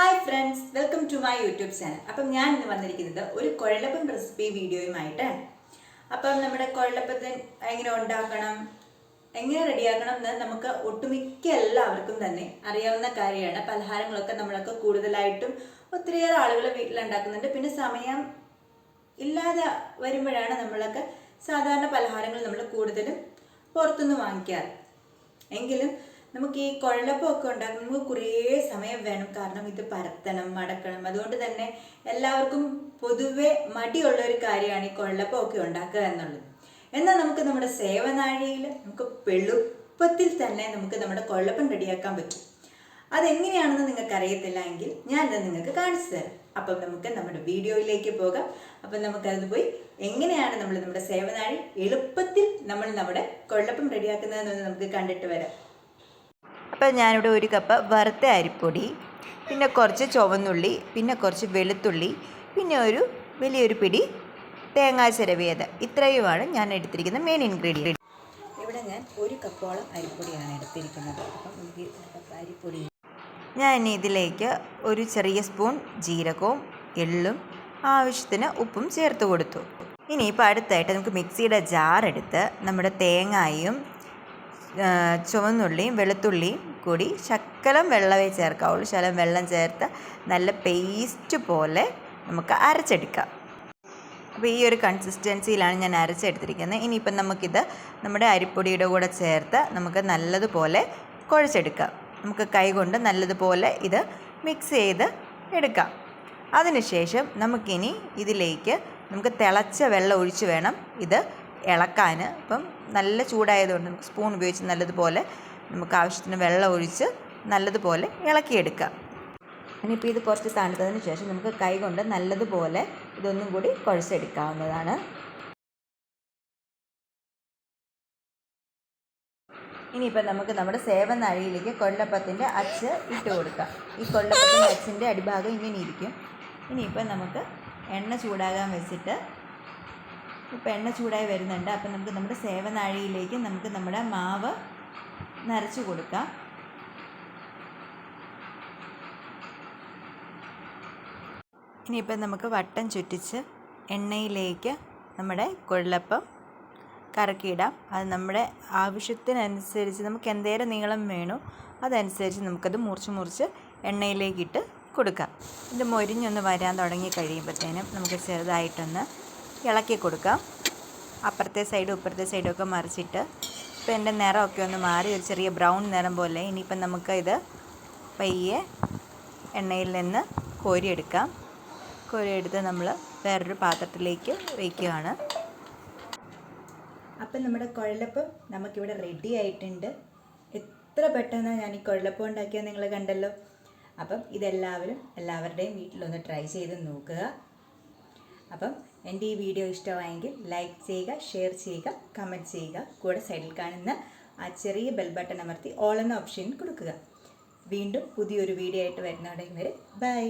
Hi friends welcome to my YouTube channel അപ്പം ഞാൻ ഇന്ന് വന്നിരിക്കുന്നത് ഒരു കുഴലപ്പം റെസിപ്പി വീഡിയോയുമായിട്ടാണ് അപ്പം നമ്മുടെ കുഴലപ്പത്തിന് എങ്ങനെ ഉണ്ടാക്കണം എങ്ങനെ റെഡിയാക്കണം എന്ന് നമുക്ക് ഒട്ടുമിക്ക എല്ലാവർക്കും തന്നെ അറിയാവുന്ന കാര്യമാണ്. പലഹാരങ്ങളൊക്കെ നമ്മളൊക്കെ കൂടുതലായിട്ടും ഒത്തിരിയേറെ ആളുകൾ വീട്ടിലുണ്ടാക്കുന്നുണ്ട്. പിന്നെ സമയം ഇല്ലാതെ വരുമ്പോഴാണ് നമ്മളൊക്കെ സാധാരണ പലഹാരങ്ങൾ നമ്മൾ കൂടുതലും പുറത്തുനിന്ന് വാങ്ങിക്കാറ്. എങ്കിലും നമുക്ക് ഈ കുഴലപ്പമൊക്കെ ഉണ്ടാക്കാൻ നമുക്ക് കുറേ സമയം വേണം. കാരണം ഇത് പരത്തണം മടക്കണം. അതുകൊണ്ട് തന്നെ എല്ലാവർക്കും പൊതുവെ മടിയുള്ള ഒരു കാര്യമാണ് ഈ കുഴലപ്പമൊക്കെ ഉണ്ടാക്കുക എന്നുള്ളത്. എന്നാൽ നമുക്ക് നമ്മുടെ സേവനാഴിയിൽ നമുക്ക് വെളുപ്പത്തിൽ തന്നെ നമുക്ക് നമ്മുടെ കൊള്ളപ്പം റെഡിയാക്കാൻ പറ്റും. അതെങ്ങനെയാണെന്ന് നിങ്ങൾക്ക് അറിയത്തില്ല എങ്കിൽ ഞാൻ അത് നിങ്ങൾക്ക് കാണിച്ചു തരാം. അപ്പം നമുക്ക് നമ്മുടെ വീഡിയോയിലേക്ക് പോകാം. അപ്പം നമുക്കത് പോയി എങ്ങനെയാണ് നമ്മൾ നമ്മുടെ സേവനാഴി എളുപ്പത്തിൽ നമ്മൾ നമ്മുടെ കൊള്ളപ്പം റെഡിയാക്കുന്നതെന്ന് നമുക്ക് കണ്ടിട്ട് വരാം. അപ്പം ഞാനിവിടെ ഒരു കപ്പ് വറുത്ത അരിപ്പൊടി പിന്നെ കുറച്ച് ചുവന്നുള്ളി പിന്നെ കുറച്ച് വെളുത്തുള്ളി പിന്നെ ഒരു വലിയൊരു പിടി തേങ്ങാ ചിരവിയത്. ഇത്രയുമാണ് ഞാൻ എടുത്തിരിക്കുന്ന മെയിൻ ഇൻഗ്രീഡിയന്റ് ഇവിടെ ഞാൻ ഒരു കപ്പോളം അരിപ്പൊടിയാണ് എടുത്തിരിക്കുന്നത്. അപ്പം അരിപ്പൊടി ഞാൻ ഇനി ഇതിലേക്ക് ഒരു ചെറിയ സ്പൂൺ ജീരകവും എള്ളും ആവശ്യത്തിന് ഉപ്പും ചേർത്ത് കൊടുത്തു. ഇനിയിപ്പോൾ അടുത്തായിട്ട് നമുക്ക് മിക്സിയുടെ ജാർ എടുത്ത് നമ്മുടെ തേങ്ങായും ചുവന്നുള്ളിയും വെളുത്തുള്ളിയും കൂടി ശക്കലം വെള്ളമേ ചേർക്കാവുള്ളൂ. ശകലം വെള്ളം ചേർത്ത് നല്ല പേസ്റ്റ് പോലെ നമുക്ക് അരച്ചെടുക്കാം. അപ്പോൾ ഈ ഒരു കൺസിസ്റ്റൻസിയിലാണ് ഞാൻ അരച്ചെടുത്തിരിക്കുന്നത്. ഇനിയിപ്പം നമുക്കിത് നമ്മുടെ അരിപ്പൊടിയുടെ കൂടെ ചേർത്ത് നമുക്ക് നല്ലതുപോലെ കുഴച്ചെടുക്കാം. നമുക്ക് കൈകൊണ്ട് നല്ലതുപോലെ ഇത് മിക്സ് ചെയ്ത് എടുക്കാം. അതിനുശേഷം നമുക്കിനി ഇതിലേക്ക് നമുക്ക് തിളച്ച വെള്ളം ഒഴിച്ച് വേണം ഇത് ഇളക്കാൻ ഇപ്പം നല്ല ചൂടായതുകൊണ്ട് നമുക്ക് സ്പൂൺ ഉപയോഗിച്ച് നല്ലതുപോലെ നമുക്ക് ആവശ്യത്തിന് വെള്ളം ഒഴിച്ച് നല്ലതുപോലെ ഇളക്കിയെടുക്കാം ഇനിയിപ്പോൾ ഇത് കുറച്ച് തണുത്തതിന് ശേഷം നമുക്ക് കൈകൊണ്ട് നല്ലതുപോലെ ഇതൊന്നും കൂടി കുഴച്ചെടുക്കാവുന്നതാണ്. ഇനിയിപ്പോൾ നമുക്ക് നമ്മുടെ സേവനാഴിയിലേക്ക് കൊള്ളപ്പത്തിന്റെ അച്ച് ഇട്ട് കൊടുക്കാം. ഈ കൊള്ളപ്പത്തിന്റെ അച്ചിന്റെ അടിഭാഗം ഇങ്ങനെ ഇരിക്കും. ഇനിയിപ്പോൾ നമുക്ക് എണ്ണ ചൂടാകാൻ വെച്ചിട്ട് ഇപ്പോൾ എണ്ണ ചൂടായി വരുന്നുണ്ട്. അപ്പോൾ നമുക്ക് നമ്മുടെ സേവനാഴിയിലേക്ക് നമുക്ക് നമ്മുടെ മാവ് നിറച്ച് കൊടുക്കാം. ഇനിയിപ്പം നമുക്ക് വട്ടം ചുറ്റിച്ച് എണ്ണയിലേക്ക് നമ്മുടെ കൊള്ളപ്പം കറക്കിയിടാം. അത് നമ്മുടെ ആവശ്യത്തിനനുസരിച്ച് നമുക്ക് എന്തേരം നീളം വേണോ അതനുസരിച്ച് നമുക്കത് മുറിച്ച് മുറിച്ച് എണ്ണയിലേക്കിട്ട് കൊടുക്കാം. ഇത് മൊരിഞ്ഞൊന്ന് വരാൻ തുടങ്ങി കഴിയുമ്പോഴത്തേനും നമുക്ക് ചെറുതായിട്ടൊന്ന് ഇളക്കി കൊടുക്കാം. അപ്പുറത്തെ സൈഡും ഇപ്പുറത്തെ സൈഡും ഒക്കെ മറിച്ചിട്ട് ഇപ്പോൾ എന്റെ നിറമൊക്കെ ഒന്ന് മാറി ഒരു ചെറിയ ബ്രൗൺ നിറം പോലെ. ഇനിയിപ്പം നമുക്ക് ഇത് പയ്യെ എണ്ണയിൽ നിന്ന് കോരിയെടുക്കാം. കോരിയെടുത്ത് നമ്മൾ വേറൊരു പാത്രത്തിലേക്ക് വയ്ക്കുകയാണ്. അപ്പം നമ്മുടെ കുഴലപ്പം നമുക്കിവിടെ റെഡി ആയിട്ടുണ്ട്. എത്ര പെട്ടെന്ന് ഞാൻ ഈ കുഴലപ്പം ഉണ്ടാക്കിയത് നിങ്ങൾ കണ്ടല്ലോ. അപ്പം ഇതെല്ലാവരും എല്ലാവരുടെയും വീട്ടിലൊന്ന് ട്രൈ ചെയ്ത് നോക്കുക. അപ്പം എന്റെ ഈ വീഡിയോ ഇഷ്ടമായെങ്കിൽ ലൈക്ക് ചെയ്യുക ഷെയർ ചെയ്യുക കമന്റ് ചെയ്യുക കൂടെ സൈഡിൽ കാണുന്ന ആ ചെറിയ ബെൽ ബട്ടൺ അമർത്തി ഓൾ എന്ന ഓപ്ഷൻ കൊടുക്കുക. വീണ്ടും പുതിയൊരു വീഡിയോ ആയിട്ട് വരുന്നവിടെ വരെ ബൈ